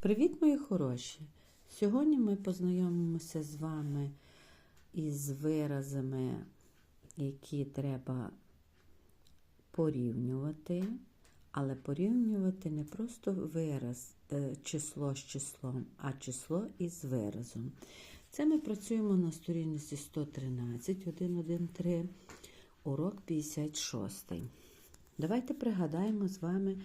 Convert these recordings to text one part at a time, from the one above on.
Привіт, мої хороші! Сьогодні ми познайомимося з вами із виразами, які треба порівнювати, але порівнювати не просто вираз, е, число з числом, а число із виразом. Це ми працюємо на сторінці 113, 113, урок 56. Давайте пригадаємо з вами,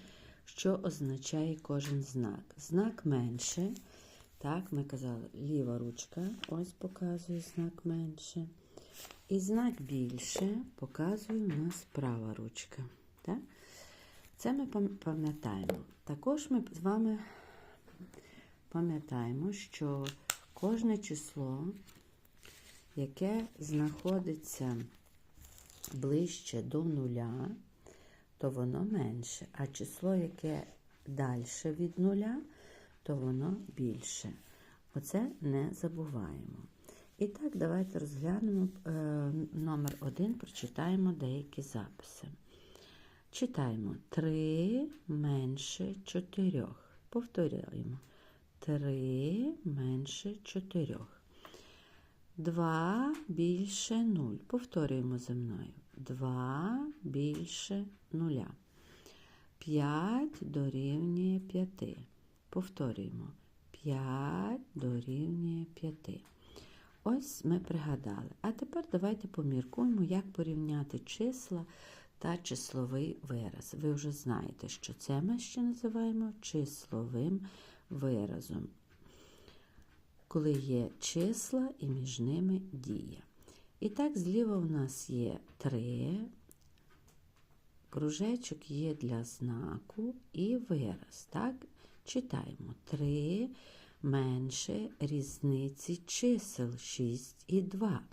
що означає кожен знак. Знак менше. Так, ми казали, ліва ручка, ось показує знак менше. І знак більше показує у нас права ручка. Так? Це ми пам'ятаємо. Також ми з вами пам'ятаємо, що кожне число, яке знаходиться ближче до нуля, то воно менше, а число, яке далі від нуля, то воно більше. Оце не забуваємо. І так, давайте розглянемо е, номер один, прочитаємо деякі записи. Читаємо 3 менше 4. Повторюємо. 3 менше 4. 2 більше 0. Повторюємо за мною. 2 більше 0. 5 дорівнює 5. Повторюємо. 5 дорівнює 5. Ось ми пригадали. А тепер давайте поміркуємо, як порівняти числа та числовий вираз. Ви вже знаєте, що це ми ще називаємо числовим виразом, коли є числа і між ними дія. І так, зліва в нас є 3, кружечок є для знаку і вираз. Так, читаємо 3 менше різниці чисел 6 і 2.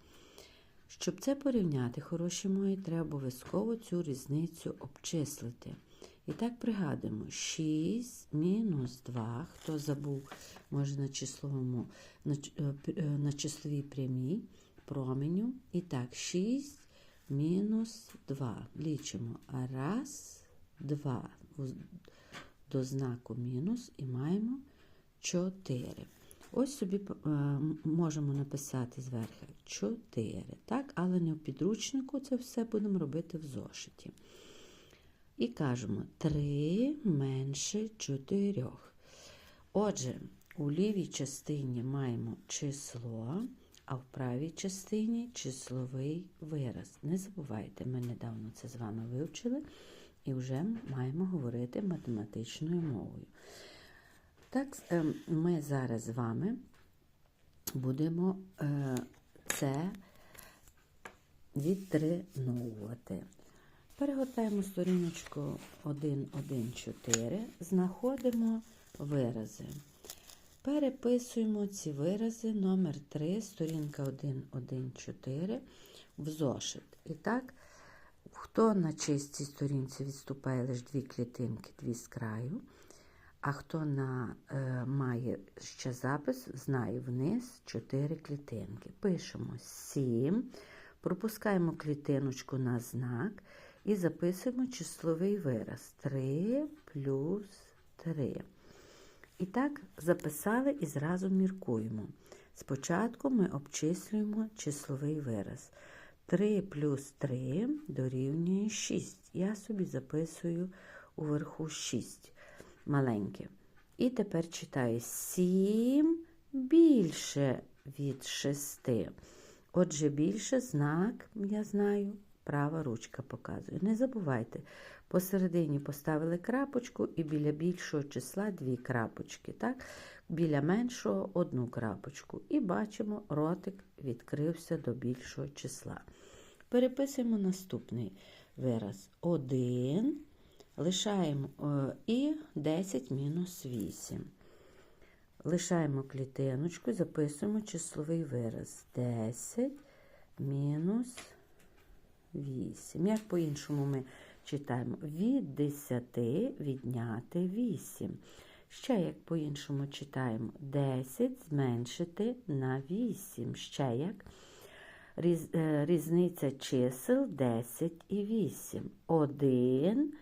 Щоб це порівняти, хороші мої, треба обов'язково цю різницю обчислити. І так пригадуємо, 6 мінус 2, хто забув, може на числовому, на, на числовій прямій променю. І так, 6 мінус 2. Лічимо. Раз, два. До знаку мінус і маємо 4. Ось собі е, можемо написати зверху 4. Так, але не в підручнику це все будемо робити в зошиті. І кажемо 3 менше 4. Отже, у лівій частині маємо число, а в правій частині числовий вираз. Не забувайте, ми недавно це з вами вивчили і вже маємо говорити математичною мовою. Так, ем, ми зараз з вами будемо е, це відтренувати. Перегортаємо сторіночку 1.1.4, знаходимо вирази. Переписуємо ці вирази номер 3, сторінка 1.1.4 в зошит. І так, хто на чистій сторінці відступає лише дві клітинки, дві з краю, а хто на, е, має ще запис, знає вниз 4 клітинки. Пишемо 7, пропускаємо клітиночку на знак. І записуємо числовий вираз 3 плюс 3. І так, записали і зразу міркуємо. Спочатку ми обчислюємо числовий вираз. 3 плюс 3 дорівнює 6. Я собі записую уверху 6 маленьке. І тепер читаю 7 більше від 6. Отже, більше знак, я знаю, права ручка показує. Не забувайте, посередині поставили крапочку і біля більшого числа дві крапочки. так? Біля меншого одну крапочку. І бачимо, ротик відкрився до більшого числа. Переписуємо наступний вираз. 1. Лишаємо і 10 мінус 8. Лишаємо клітиночку, записуємо числовий вираз. 10 мінус 8. Як по-іншому ми читаємо? Від 10 відняти 8. Ще як по-іншому читаємо 10 зменшити на 8. Ще як Різ, е, різниця чисел 10 і 8. 1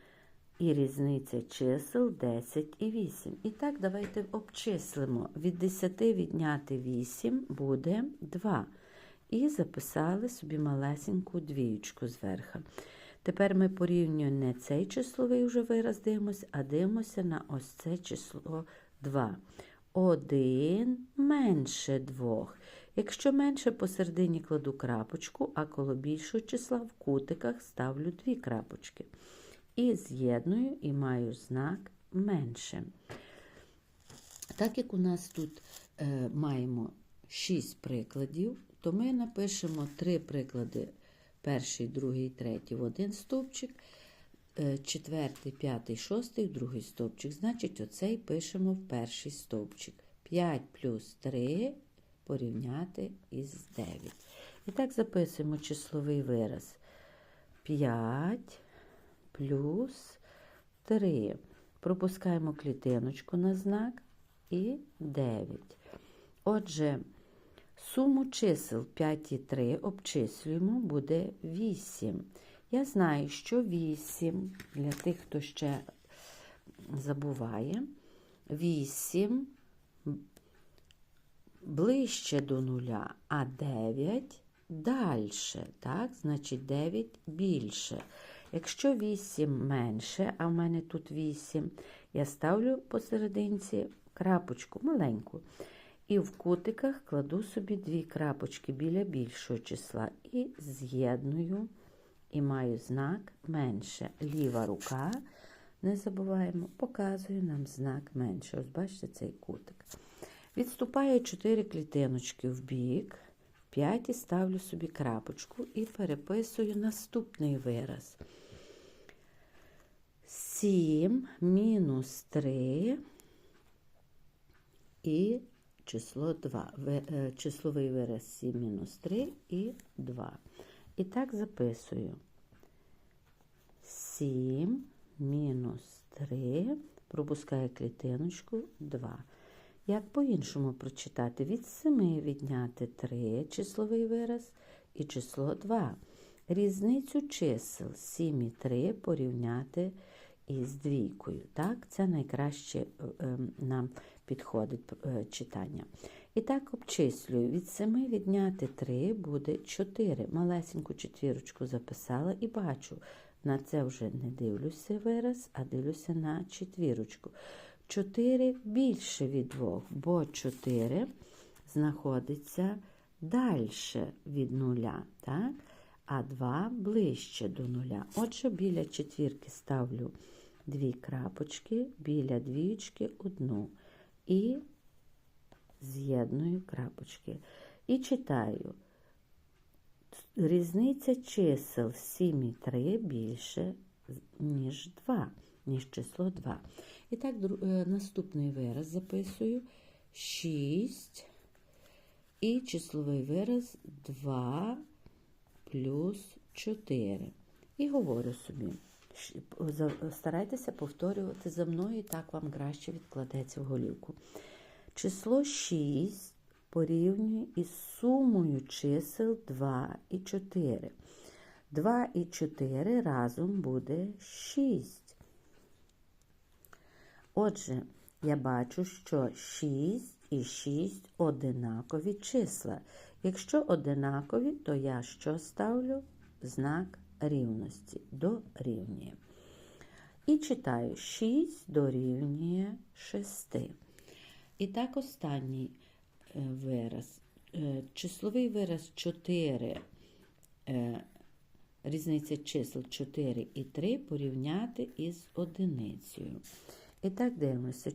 І різниця чисел 10 і 8. І так, давайте обчислимо. Від 10 відняти 8 буде 2. І записали собі малесеньку двіючку зверху. Тепер ми порівнюємо не цей числовий вже вираз дивимося, а дивимося на ось це число 2. 1 менше 2. Якщо менше посередині кладу крапочку, а коло більшого числа в кутиках ставлю дві крапочки. І з'єдную і маю знак менше. Так як у нас тут е, маємо 6 прикладів, то ми напишемо 3 приклади, перший, другий, третій в один стовпчик, е, четвертий, п'ятий, шостий в другий стовпчик. Значить, оцей пишемо в перший стовпчик. 5 плюс 3 порівняти із 9. І так записуємо числовий вираз. 5 плюс 3. Пропускаємо клітиночку на знак і 9. Отже, суму чисел 5 і 3 обчислюємо, буде 8. Я знаю, що 8, для тих, хто ще забуває, 8 ближче до нуля, а 9 дальше. Так? Значить, 9 більше. Якщо 8 менше, а в мене тут 8, я ставлю посерединці крапочку маленьку. І в кутиках кладу собі дві крапочки біля більшого числа і з'єдную, і маю знак менше. Ліва рука, не забуваємо, показує нам знак менше. Ось бачите цей кутик. Відступаю 4 клітиночки в бік, 5 і ставлю собі крапочку і переписую наступний вираз. 7 мінус 3 і число 2. е, Числовий вираз 7 мінус 3 і 2. І так записую. 7 мінус 3, пропускаю клітиночку 2. Як по-іншому прочитати? Від 7 відняти 3 числовий вираз і число 2. Різницю чисел 7 і 3 порівняти із двійкою. Так, Це найкраще е, е, нам підходить е, читання. І так обчислюю. Від 7 відняти 3 буде 4. Малесеньку четвірочку записала і бачу. На це вже не дивлюся вираз, а дивлюся на четвірочку. 4 більше від 2, бо 4 знаходиться далі від нуля, так? а 2 ближче до нуля. Отже, біля четвірки ставлю дві крапочки, біля двічки одну. І з'єдную крапочки. І читаю. Різниця чисел 7 і 3 більше, ніж 2, ніж число 2. І так, наступний вираз записую 6 і числовий вираз 2 плюс 4. І говорю собі, старайтеся повторювати за мною, і так вам краще відкладеться в голівку. Число 6 порівнюю із сумою чисел 2 і 4. 2 і 4 разом буде 6. Отже, я бачу, що 6 і 6 одинакові числа. Якщо одинакові, то я що ставлю? Знак рівності дорівнює. І читаю 6 дорівнює 6. І так, останній е, вираз. Е, числовий вираз 4, е, різниця чисел 4 і 3 порівняти із одиницею. І так дивимося,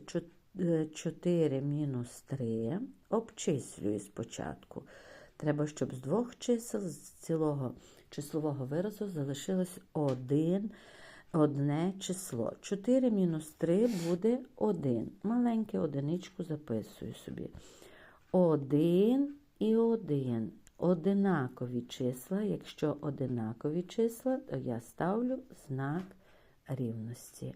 4 мінус 3 обчислюю спочатку. Треба, щоб з двох чисел, з цілого числового виразу залишилось один, одне число. 4 мінус 3 буде 1. Маленьке одиничку записую собі. 1 і 1. Одинакові числа. Якщо одинакові числа, то я ставлю знак рівності.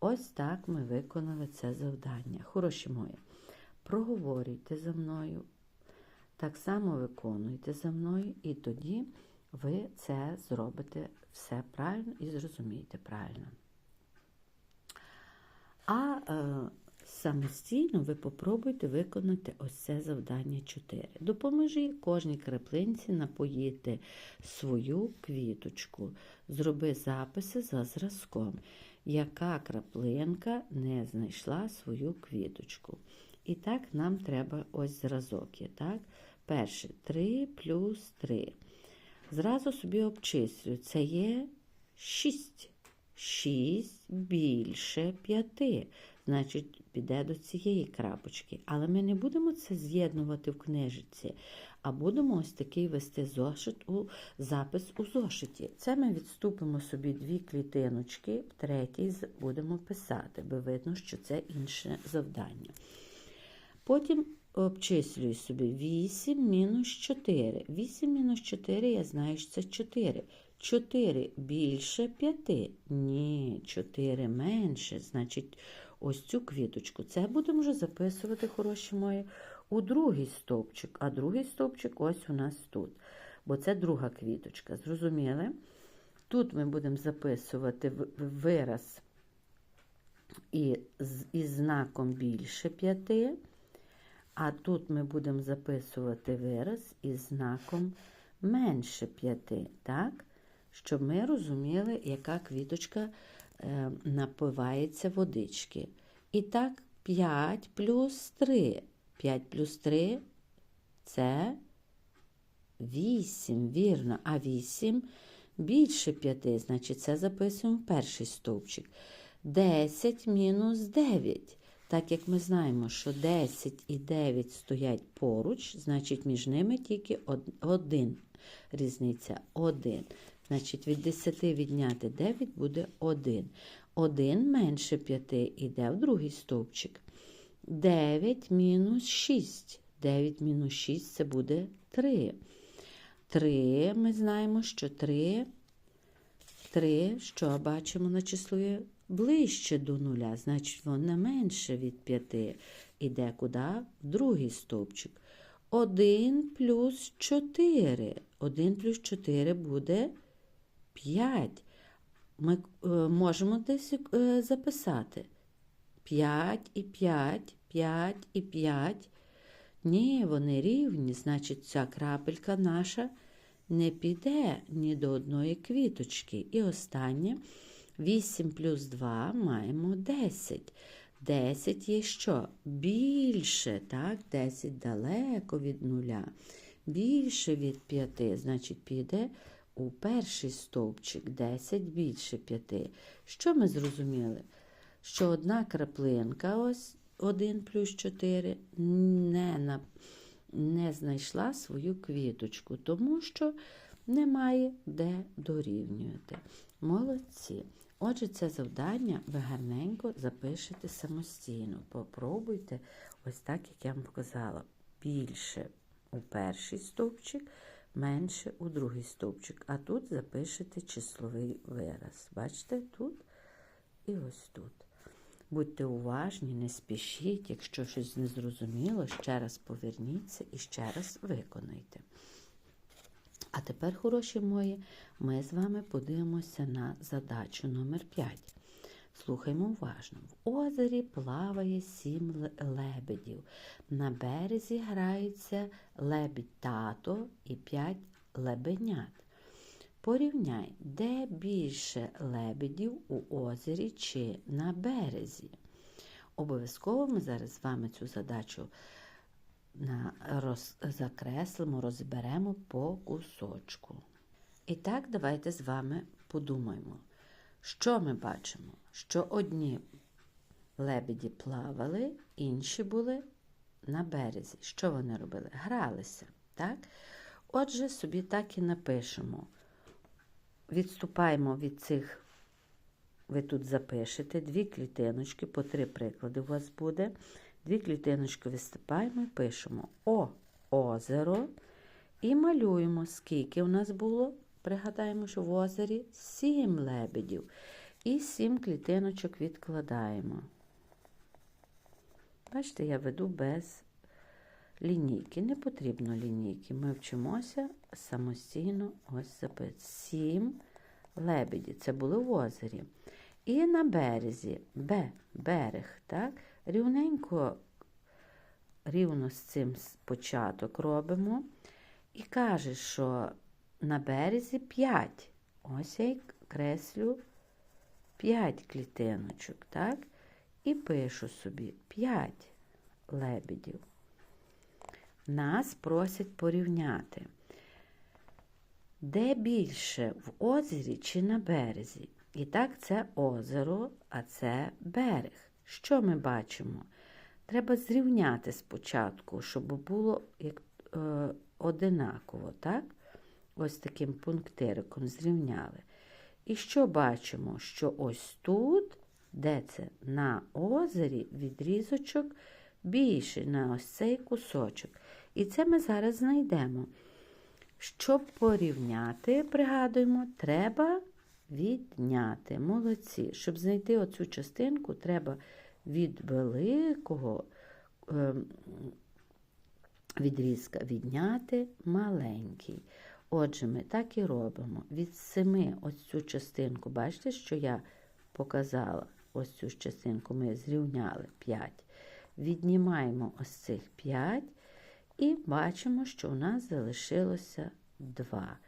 Ось так ми виконали це завдання. Хороші мої, проговорюйте за мною, так само виконуйте за мною, і тоді ви це зробите все правильно і зрозумієте правильно. А е, самостійно ви попробуйте виконати ось це завдання 4. Допоможи кожній краплинці напоїти свою квіточку. Зроби записи за зразком, яка краплинка не знайшла свою квіточку. І так нам треба ось зразок є, так? Перше 3 плюс 3. Зразу собі обчислюю. Це є 6. 6 більше 5. Значить, піде до цієї крапочки. Але ми не будемо це з'єднувати в книжці, а будемо ось такий вести зошит у запис у зошиті. Це ми відступимо собі дві клітиночки, в третій будемо писати, бо видно, що це інше завдання. Потім обчислюю собі 8 мінус 4. 8 мінус 4, я знаю, що це 4. 4 більше 5. Ні, 4 менше. Значить, ось цю квіточку. Це будемо вже записувати, хороші мої, у другий стовпчик. А другий стовпчик ось у нас тут. Бо це друга квіточка. Зрозуміли? Тут ми будемо записувати вираз і, з- із знаком більше 5. А тут ми будемо записувати вираз із знаком менше 5, так? Щоб ми розуміли, яка квіточка е, напивається водички. І так, 5 плюс 3. 5 плюс 3 це 8, вірно. А 8 більше 5, значить, це записуємо в перший стовпчик. 10 мінус 9. Так як ми знаємо, що 10 і 9 стоять поруч, значить між ними тільки один. Різниця 1. Значить, від 10 відняти 9 буде 1. 1 менше 5 іде в другий стовпчик. 9 мінус 6. 9 мінус 6 це буде 3. 3 ми знаємо, що 3 3, що бачимо на числі ближче до нуля, значить воно менше від 5. Іде куди? В другий стовпчик. 1 плюс 4. 1 плюс 4 буде 5. Ми е, можемо десь е, записати. 5 і 5, 5 і 5. Ні, вони рівні, значить, ця крапелька наша не піде ні до одної квіточки. І останнє 8 плюс 2 маємо 10. 10 є що? Більше, так? 10 далеко від нуля. Більше від 5, значить, піде у перший стовпчик 10 більше 5. Що ми зрозуміли? Що одна краплинка, ось 1 плюс 4, не, на, не знайшла свою квіточку, тому що немає де дорівнювати. Молодці. Отже, це завдання ви гарненько запишете самостійно. Попробуйте, ось так, як я вам показала, більше у перший стовпчик, менше у другий стовпчик. А тут запишете числовий вираз. Бачите, тут і ось тут. Будьте уважні, не спішіть, якщо щось не зрозуміло, ще раз поверніться і ще раз виконайте. А тепер, хороші мої, ми з вами подивимося на задачу номер 5. Слухаймо уважно. В озері плаває сім ле- лебедів. На березі граються лебідь тато і п'ять лебенят. Порівняй, де більше лебедів у озері чи на березі. Обов'язково ми зараз з вами цю задачу на, розберемо по кусочку. І так, давайте з вами подумаємо, що ми бачимо? Що одні лебеді плавали, інші були на березі. Що вони робили? Гралися. так? Отже, собі так і напишемо. Відступаємо від цих, ви тут запишете, дві клітиночки, по три приклади у вас буде. Дві клітиночки виступаємо і пишемо О, озеро. І малюємо, скільки у нас було. Пригадаємо, що в озері сім лебедів. І сім клітиночок відкладаємо. Бачите, я веду без лінійки. Не потрібно лінійки. Ми вчимося самостійно ось записати. Сім лебеді. Це були в озері. І на березі Б, берег, так? Рівненько, рівно з цим початок робимо. І каже, що на березі 5. Ось я й креслю 5 клітиночок, так? І пишу собі 5 лебедів. Нас просять порівняти. Де більше в озері чи на березі? І так, це озеро, а це берег. Що ми бачимо? Треба зрівняти спочатку, щоб було як, е, одинаково, так? Ось таким пунктириком зрівняли. І що бачимо? Що ось тут, де це на озері, відрізочок більший на ось цей кусочок. І це ми зараз знайдемо. Щоб порівняти, пригадуємо, треба відняти. Молодці. Щоб знайти оцю частинку, треба від великого ем, відрізка відняти маленький. Отже, ми так і робимо. Від семи ось цю частинку, бачите, що я показала? Ось цю частинку ми зрівняли 5. Віднімаємо ось цих 5 і бачимо, що у нас залишилося 2.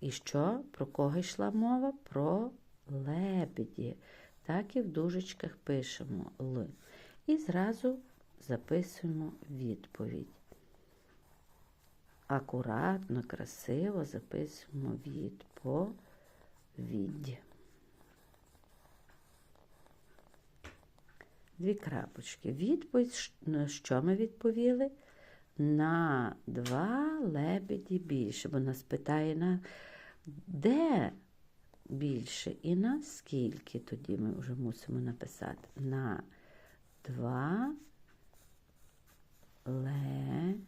І що? Про кого йшла мова? Про лебеді. Так і в дужечках пишемо Л. І зразу записуємо відповідь. Акуратно, красиво записуємо відповідь. Дві крапочки. Відповідь, на що ми відповіли? На два лебеді більше. Бо нас питає на де більше і на скільки тоді ми вже мусимо написати. На два лебеді.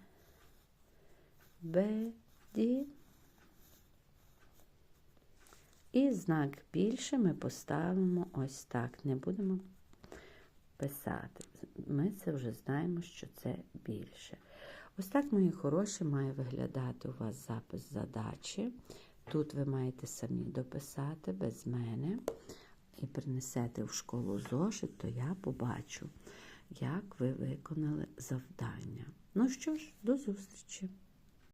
І знак більше ми поставимо ось так. Не будемо писати. Ми це вже знаємо, що це більше. Ось так, мої хороші, має виглядати у вас запис задачі. Тут ви маєте самі дописати без мене і принесете в школу зошит, то я побачу, як ви виконали завдання. Ну що ж, до зустрічі!